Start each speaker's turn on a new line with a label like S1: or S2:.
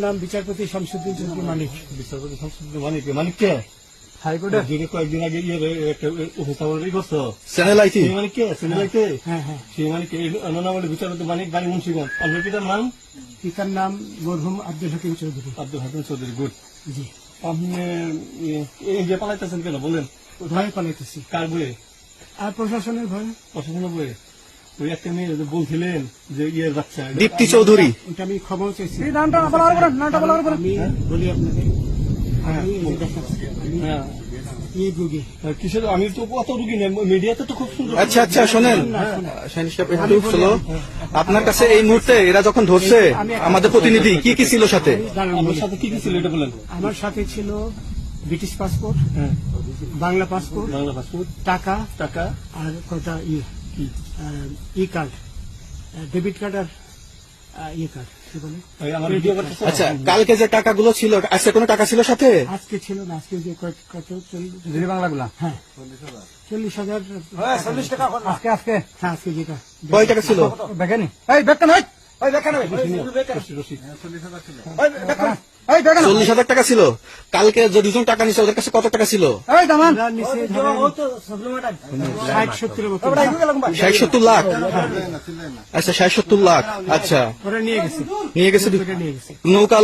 S1: নাম বিচারপতি শামসুদ্দিন চৌধুরী মানিক।
S2: বিচারপতি সংসদ মানিক মানিক কে?
S1: হাইকোর্টের
S2: যিনি কয়েকদিন আগে ইয়ে উপস্থাপন করছ
S3: চ্যানেল আইটি
S2: মানিক কে? সিনেমা লাইতে
S1: হ্যাঁ হ্যাঁ
S2: সেই মানিক কে? অননামলে বিচারপতি মানিক বাড়ি মুন্সিগঞ্জ। অন্য পিতার নাম?
S1: পিতার নাম মরহুম আব্দুল হাকিম চৌধুরী।
S2: আব্দুল হাকিম চৌধুরী গুড।
S1: জি।
S2: আপনি এ- এই যে পালাইতেছেন কেন? বলেন।
S1: ভয় পালাইতেছি।
S2: কার বইয়ে
S1: আর প্রশাসনের ভয়।
S2: প্রশাসনের বইয়ে ওই একটা মেয়ে বলছিলেন যে বাচ্চা
S3: দীপ্তি চৌধুরী।
S1: ওটা আমি খবর চেয়েছি
S4: নামটা বলার পরে নামটা বলার পরে
S1: আমি বলি আপনাকে। আমি এই যে দেখাচ্ছি, আমি
S2: হ্যাঁ। কিসের আমি তো অত রুগী নেই মিডিয়াতে তো খুব সুন্দর
S3: আচ্ছা আচ্ছা শোনেন। আপনার কাছে এই মুহূর্তে এরা যখন ধরছে আমাদের প্রতিনিধি কি কি ছিল সাথে?
S2: আমার সাথে কি কি ছিল এটা বলেন।
S1: আমার সাথে ছিল ব্রিটিশ পাসপোর্ট
S2: হ্যাঁ।
S1: বাংলা পাসপোর্ট
S2: বাংলা পাসপোর্ট
S1: টাকা
S2: টাকা।
S1: আর কটা ইয়ে। ই কার্ড ডেবিট কার্ড আর ই কার্ড
S3: আচ্ছা কালকে যে টাকাগুলো ছিল আজকে কোনো টাকা ছিল সাথে?
S1: আজকে ছিল না আজকে যে কত চল্লিশ
S4: বাংলাগুলা।
S1: হ্যাঁ। চল্লিশ হাজার।
S4: চল্লিশ টাকা আজকে আজকে
S1: হ্যাঁ আজকে যেটা।
S3: কয় টাকা ছিল?
S4: বেকেনি এই বেকেন ওই
S3: চল্লিশ হাজার টাকা ছিল। কালকে যে দুজন টাকা নিচ্ছে ওদের কাছে কত টাকা ছিল?
S1: ষাট সত্তর
S3: লাখ? আচ্ছা ষাট সত্তর লাখ। আচ্ছা।
S1: নিয়ে গেছে।
S3: নিয়ে গেছে
S1: ওরা নিয়ে গেছে।
S3: নৌকা